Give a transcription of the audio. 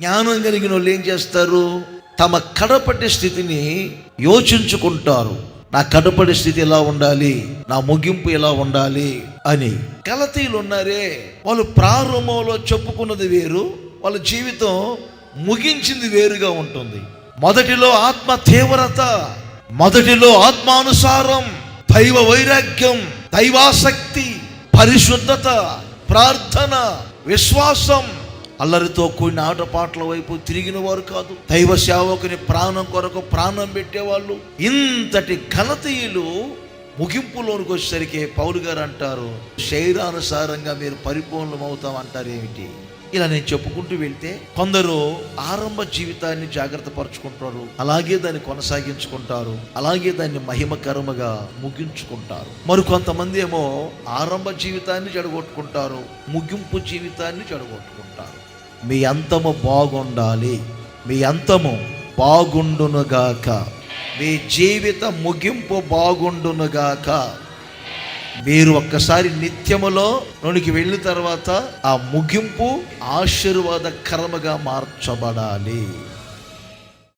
జ్ఞానం కలిగిన వాళ్ళు ఏం చేస్తారు? తమ కడపటి స్థితిని యోచించుకుంటారు. నా కడపడి స్థితి ఎలా ఉండాలి? నా ముగింపు ఎలా ఉండాలి? అని కలతీలు ఉన్నారే. వాళ్ళు ప్రారంభంలో చెప్పుకున్నది వేరు వాళ్ళ జీవితం ముగించింది వేరుగా ఉంటుంది. మొదటిలో ఆత్మ తీవ్రత మొదటిలో ఆత్మానుసారం దైవ వైరాగ్యం దైవాసక్తి పరిశుద్ధత ప్రార్థన విశ్వాసం అల్లరితో కూడిన ఆటపాటల వైపు తిరిగిన వారు కాదు. దైవ సేవకుని ప్రాణం కొరకు ప్రాణం పెట్టేవాళ్ళు. ఇంతటి ఘనతీయులు ముగింపులోనికి వచ్చేసరికి పౌలు గారు అంటారు శరీరానుసారంగా మీరు పరిపూర్ణం అవుతాం అంటారు ఏమిటి? ఇలా నేను చెప్పుకుంటూ వెళ్తే కొందరు ఆరంభ జీవితాన్ని జాగ్రత్త పరుచుకుంటారు అలాగే దాన్ని కొనసాగించుకుంటారు అలాగే దాన్ని మహిమకరముగా ముగించుకుంటారు. మరి కొంతమంది ఏమో ఆరంభ జీవితాన్ని చెడగొట్టుకుంటారు ముగింపు జీవితాన్ని చెడగొట్టుకుంటారు. మీ అంతము బాగుండాలి. మీ అంతము బాగుండునుగాక. మీ జీవిత ముగింపు బాగుండునుగాక. మీరు ఒక్కసారి నిత్యములో నోనికి వెళ్ళిన తర్వాత ఆ ముగింపు ఆశీర్వాదకరముగా మార్చబడాలి.